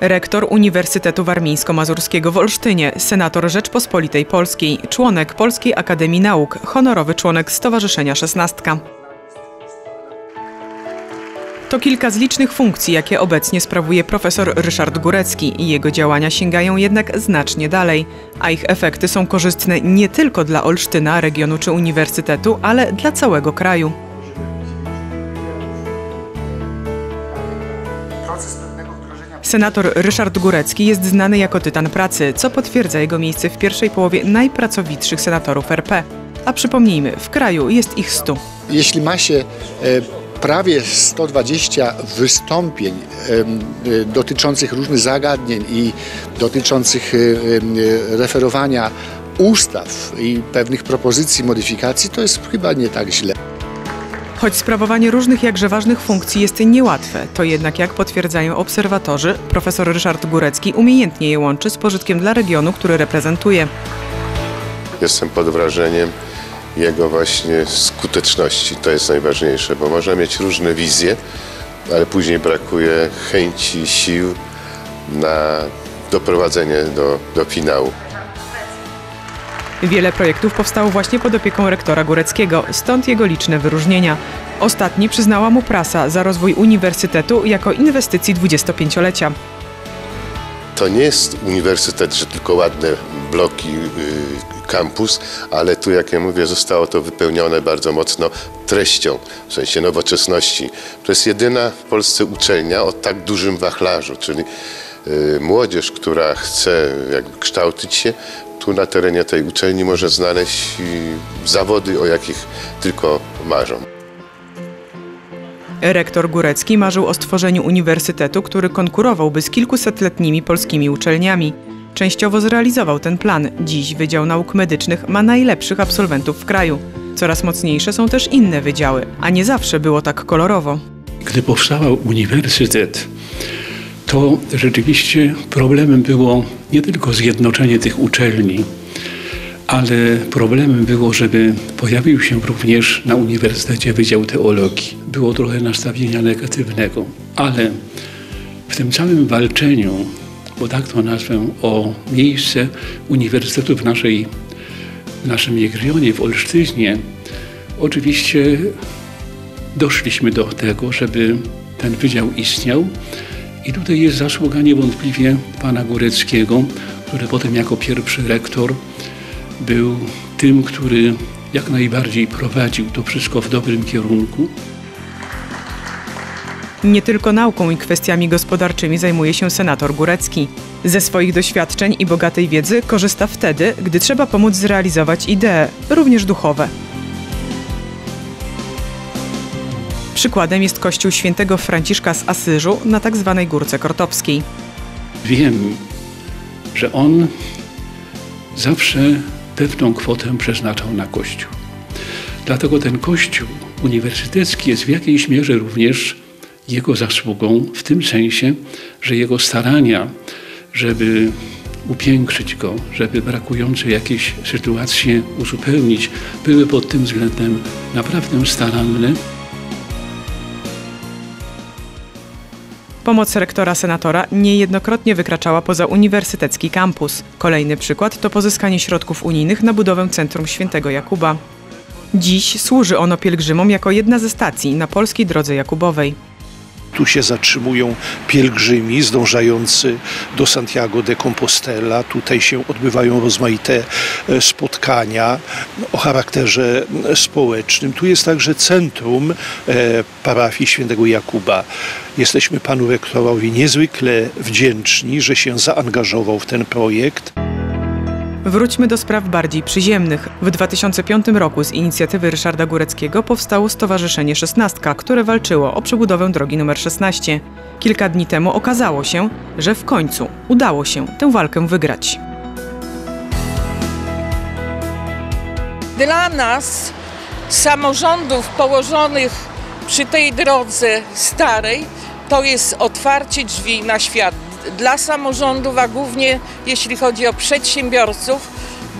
Rektor Uniwersytetu Warmińsko-Mazurskiego w Olsztynie, senator Rzeczpospolitej Polskiej, członek Polskiej Akademii Nauk, honorowy członek Stowarzyszenia Szesnastka. To kilka z licznych funkcji, jakie obecnie sprawuje profesor Ryszard Górecki jego działania sięgają jednak znacznie dalej, a ich efekty są korzystne nie tylko dla Olsztyna, regionu czy uniwersytetu, ale dla całego kraju. Senator Ryszard Górecki jest znany jako tytan pracy, co potwierdza jego miejsce w pierwszej połowie najpracowitszych senatorów RP. A przypomnijmy, w kraju jest ich 100. Jeśli ma się e, prawie 120 wystąpień e, dotyczących różnych zagadnień i dotyczących e, e, referowania ustaw i pewnych propozycji modyfikacji, to jest chyba nie tak źle. Choć sprawowanie różnych jakże ważnych funkcji jest niełatwe, to jednak jak potwierdzają obserwatorzy, profesor Ryszard Górecki umiejętnie je łączy z pożytkiem dla regionu, który reprezentuje. Jestem pod wrażeniem jego właśnie skuteczności. To jest najważniejsze, bo można mieć różne wizje, ale później brakuje chęci, sił na doprowadzenie do, do finału. Wiele projektów powstało właśnie pod opieką rektora Góreckiego, stąd jego liczne wyróżnienia. Ostatni przyznała mu prasa za rozwój uniwersytetu jako inwestycji 25-lecia. To nie jest uniwersytet, że tylko ładne bloki, yy, kampus, ale tu, jak ja mówię, zostało to wypełnione bardzo mocno treścią, w sensie nowoczesności. To jest jedyna w Polsce uczelnia o tak dużym wachlarzu, czyli yy, młodzież, która chce jakby kształcić się, tu na terenie tej uczelni może znaleźć zawody, o jakich tylko marzą. Rektor Górecki marzył o stworzeniu uniwersytetu, który konkurowałby z kilkusetletnimi polskimi uczelniami. Częściowo zrealizował ten plan. Dziś Wydział Nauk Medycznych ma najlepszych absolwentów w kraju. Coraz mocniejsze są też inne wydziały, a nie zawsze było tak kolorowo. Gdy powstawał uniwersytet, to rzeczywiście problemem było nie tylko zjednoczenie tych uczelni, ale problemem było, żeby pojawił się również na Uniwersytecie Wydział Teologii. Było trochę nastawienia negatywnego, ale w tym całym walczeniu, bo tak to nazwę, o miejsce uniwersytetu w, naszej, w naszym regionie, w Olsztynie, oczywiście doszliśmy do tego, żeby ten wydział istniał. I tutaj jest zasługa niewątpliwie pana Góreckiego, który potem jako pierwszy rektor był tym, który jak najbardziej prowadził to wszystko w dobrym kierunku. Nie tylko nauką i kwestiami gospodarczymi zajmuje się senator Górecki. Ze swoich doświadczeń i bogatej wiedzy korzysta wtedy, gdy trzeba pomóc zrealizować idee, również duchowe. Przykładem jest kościół świętego Franciszka z Asyżu na tzw. Tak Górce Kortowskiej. Wiem, że on zawsze pewną kwotę przeznaczał na Kościół. Dlatego ten Kościół uniwersytecki jest w jakiejś mierze również jego zasługą, w tym sensie, że jego starania, żeby upiększyć go, żeby brakujące jakieś sytuacje uzupełnić, były pod tym względem naprawdę staranne. Pomoc rektora senatora niejednokrotnie wykraczała poza uniwersytecki kampus. Kolejny przykład to pozyskanie środków unijnych na budowę Centrum Świętego Jakuba. Dziś służy ono pielgrzymom jako jedna ze stacji na polskiej drodze Jakubowej. Tu się zatrzymują pielgrzymi zdążający do Santiago de Compostela. Tutaj się odbywają rozmaite e, spotkania o charakterze społecznym. Tu jest także centrum e, parafii świętego Jakuba. Jesteśmy panu rektorowi niezwykle wdzięczni, że się zaangażował w ten projekt. Wróćmy do spraw bardziej przyziemnych. W 2005 roku z inicjatywy Ryszarda Góreckiego powstało Stowarzyszenie Szesnastka, które walczyło o przebudowę drogi nr 16. Kilka dni temu okazało się, że w końcu udało się tę walkę wygrać. Dla nas, samorządów położonych przy tej drodze starej, to jest otwarcie drzwi na świat dla samorządów, a głównie jeśli chodzi o przedsiębiorców,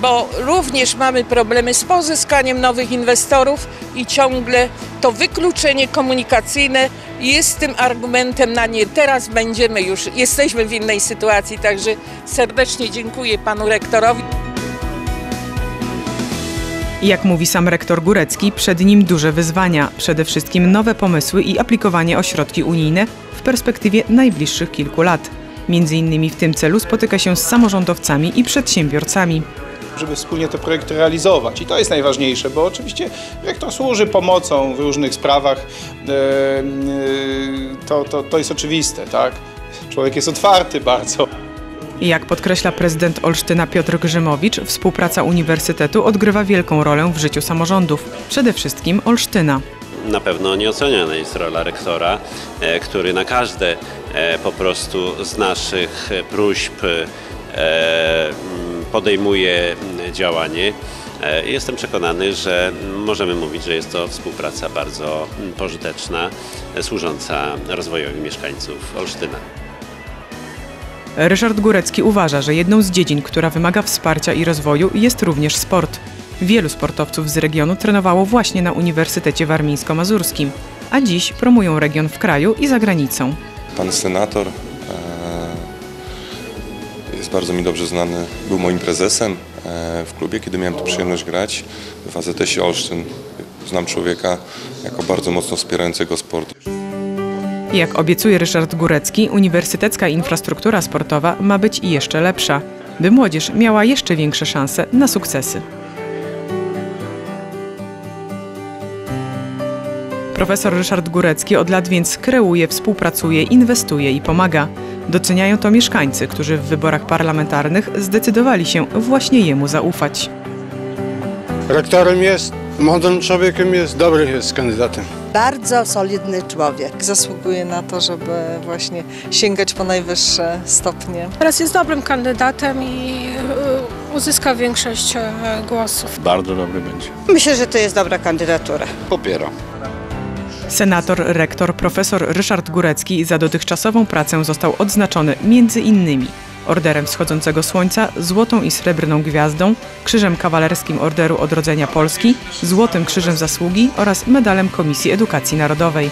bo również mamy problemy z pozyskaniem nowych inwestorów i ciągle to wykluczenie komunikacyjne jest tym argumentem na nie. Teraz będziemy już, jesteśmy w innej sytuacji, także serdecznie dziękuję panu rektorowi. Jak mówi sam rektor Górecki, przed nim duże wyzwania, przede wszystkim nowe pomysły i aplikowanie o środki unijne w perspektywie najbliższych kilku lat. Między innymi w tym celu spotyka się z samorządowcami i przedsiębiorcami. żeby wspólnie te projekty realizować. I to jest najważniejsze, bo oczywiście rektor służy pomocą w różnych sprawach. E, e, To, to, to jest oczywiste, tak? Człowiek jest otwarty bardzo. Jak podkreśla prezydent Olsztyna Piotr Grzymowicz, współpraca uniwersytetu odgrywa wielką rolę w życiu samorządów, przede wszystkim Olsztyna. Na pewno nieoceniona jest rola rektora, e, który na każde e, po prostu z naszych e, próśb podejmuje działanie. Jestem przekonany, że możemy mówić, że jest to współpraca bardzo pożyteczna, służąca rozwojowi mieszkańców Olsztyna. Ryszard Górecki uważa, że jedną z dziedzin, która wymaga wsparcia i rozwoju jest również sport. Wielu sportowców z regionu trenowało właśnie na Uniwersytecie Warmińsko-Mazurskim, a dziś promują region w kraju i za granicą. Pan senator e, jest bardzo mi dobrze znany, był moim prezesem e, w klubie, kiedy miałem tu przyjemność grać w AZS-ie Olsztyn. Znam człowieka jako bardzo mocno wspierającego sport. Jak obiecuje Ryszard Górecki, uniwersytecka infrastruktura sportowa ma być jeszcze lepsza, by młodzież miała jeszcze większe szanse na sukcesy. Profesor Ryszard Górecki od lat więc kreuje, współpracuje, inwestuje i pomaga. Doceniają to mieszkańcy, którzy w wyborach parlamentarnych zdecydowali się właśnie jemu zaufać. Rektorem jest, mądrym człowiekiem jest, dobrym jest kandydatem. Bardzo solidny człowiek. zasługuje na to, żeby właśnie sięgać po najwyższe stopnie. Teraz jest dobrym kandydatem i y, uzyska większość e, głosów. Bardzo dobry będzie. Myślę, że to jest dobra kandydatura. Popieram. Senator, rektor, profesor Ryszard Górecki za dotychczasową pracę został odznaczony między innymi Orderem Wschodzącego Słońca, Złotą i Srebrną Gwiazdą, Krzyżem Kawalerskim Orderu Odrodzenia Polski, Złotym Krzyżem Zasługi oraz Medalem Komisji Edukacji Narodowej.